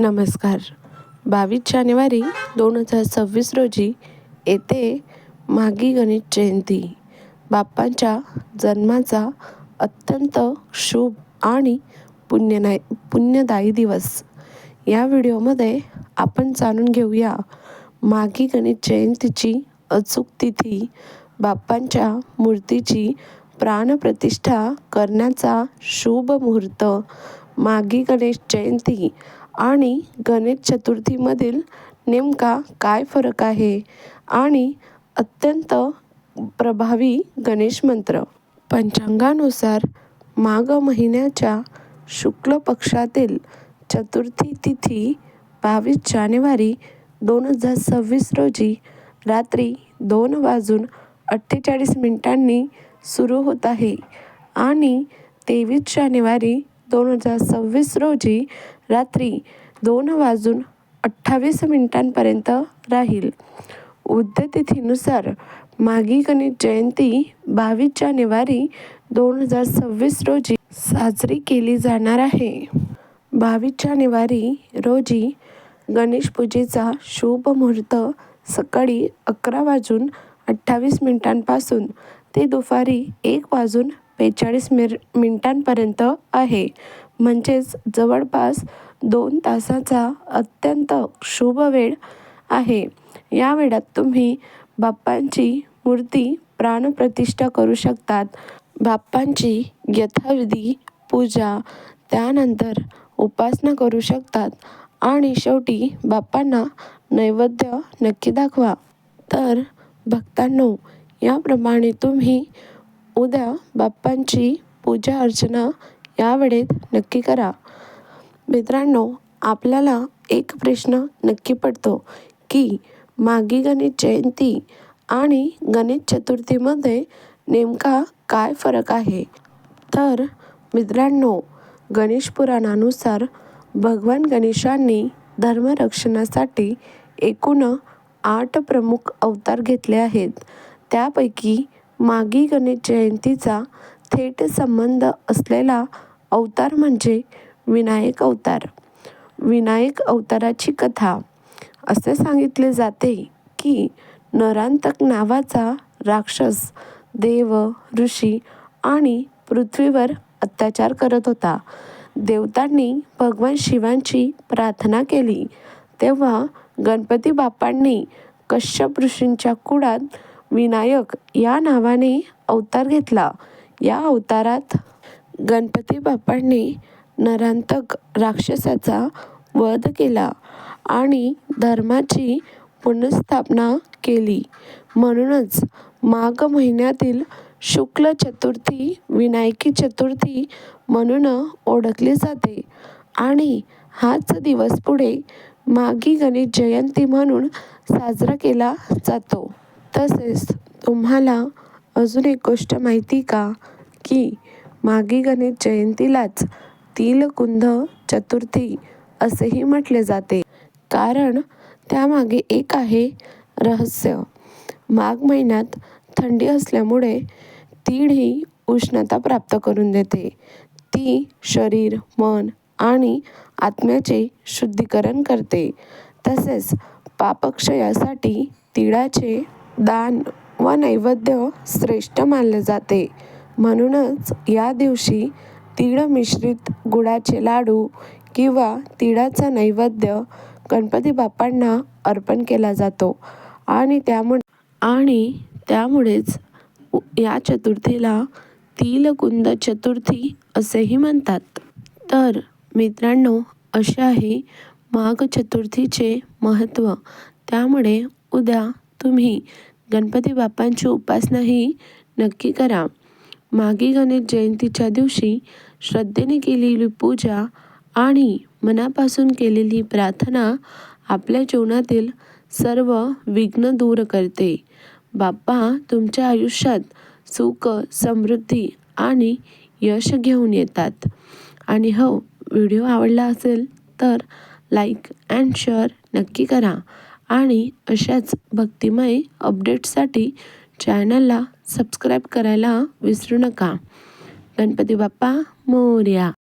नमस्कार. बावीस जानेवारी दोन हजार सव्वीस रोजी येथे मागी गणेश जयंती. बाप्पांच्या जन्माचा अत्यंत शुभ आणि पुण्यनाय पुण्यदायी दिवस. या व्हिडिओमध्ये आपण जाणून घेऊया मागी गणेश जयंतीची अचूक तिथी बाप्पांच्या मूर्तीची प्राणप्रतिष्ठा करण्याचा शुभ मुहूर्त मागी गणेश जयंती आणि गणेश चतुर्थीमधील नेमका काय फरक आहे? आणि अत्यंत प्रभावी गणेश मंत्र. पंचांगानुसार माघ महिन्याच्या शुक्ल पक्षातील चतुर्थी तिथी बावीस जानेवारी दोन हजार सव्वीस रोजी रात्री दोन वाजून अठ्ठेचाळीस मिनिटांनी सुरू होत आहे. आणि तेवीस जानेवारी दोन हजार सव्वीस रोजी रात्री दोन वाजून अठ्ठावीस मिनिटांपर्यंत राहील. उद्यतिथीनुसार मागी गणेश जयंती बावीस जानेवारी दोन हजार सव्वीस रोजी साजरी केली जाणार आहे. बावीस जानेवारी रोजी गणेश पूजेचा शुभ मुहूर्त सकाळी अकरा वाजून अठ्ठावीस मिनिटांपासून ते दुपारी एक वाजून बेचाळीस मिर मिनटांपर्यंत आहे. म्हणजेच जवळपास दोन तासाचा अत्यंत शुभ वेळ आहे. या वेळात तुम्ही बाप्पांची मूर्ती प्राणप्रतिष्ठा करू शकतात. बाप्पांची यथाविधी पूजा त्यानंतर उपासना करू शकतात आणि शेवटी बाप्पांना नैवेद्य नक्की दाखवा. तर भक्तांनो याप्रमाणे तुम्ही उद्या बाप्पांची पूजा अर्चना या वेळेत नक्की करा. मित्रांनो आपल्याला एक प्रश्न नक्की पडतो की मागी गणेश जयंती आणि गणेश चतुर्थीमध्ये नेमका काय फरक आहे? तर मित्रांनो गणेश पुराणानुसार भगवान गणेशांनी धर्मरक्षणासाठी एकूण आठ प्रमुख अवतार घेतले आहेत. त्यापैकी मागी गणेश जयंतीचा थेट संबंध असलेला अवतार म्हणजे विनायक अवतार. विनायक अवताराची कथा. असे सांगितले जाते की नरांतक नावाचा राक्षस देव ऋषी आणि पृथ्वीवर अत्याचार करत होता. देवतांनी भगवान शिवांची प्रार्थना केली. तेव्हा गणपती बाप्पांनी कश्यप ऋषींच्या कुळात विनायक या नावाने अवतार घेतला. या अवतारात गणपती बाप्पांनी नरांतक राक्षसाचा वध केला आणि धर्माची पुनर्स्थापना केली. म्हणूनच माघ महिन्यातील शुक्ल चतुर्थी विनायकी चतुर्थी म्हणून ओळखली जाते आणि हाच दिवस पुढे माघी गणेश जयंती म्हणून साजरा केला जातो. तसेच तुम्हाला अजून एक गोष्ट माहिती का? की मागी गणेश जयंतीलाच तिलकुंद चतुर्थी असेही म्हटले जाते. कारण त्यामागे एक आहे रहस्य. माघ महिन्यात थंडी असल्यामुळे तीळ ही उष्णता प्राप्त करून देते. ती शरीर मन आणि आत्म्याचे शुद्धीकरण करते. तसेच पापक्षयासाठी तिळाचे दान व नैवेद्य श्रेष्ठ मानले जाते. म्हणूनच या दिवशी तीळ मिश्रित गुळाचे लाडू किंवा तिळाचा नैवेद्य गणपती बाप्पांना अर्पण केला जातो. आणि त्यामुळे आणि त्यामुळेच या चतुर्थीला तिलकुंद चतुर्थी असेही म्हणतात. तर मित्रांनो असे आहे माघ चतुर्थीचे महत्त्व. त्यामुळे उद्या तुम्ही गणपती बाप्पांची उपासनाही नक्की करा. मागी गणेश जयंतीच्या दिवशी श्रद्धेने केलेली पूजा आणि मनापासून केलेली प्रार्थना आपल्या जीवनातील सर्व विघ्न दूर करते. बाप्पा तुमच्या आयुष्यात सुख समृद्धी आणि यश घेऊन येतात. आणि हो व्हिडिओ आवडला असेल तर लाईक अँड शेअर नक्की करा. आणि अशाच भक्तिमय अपडेट्ससाठी चॅनलला सबस्क्राईब करायला विसरू नका. गणपती बाप्पा मोरया.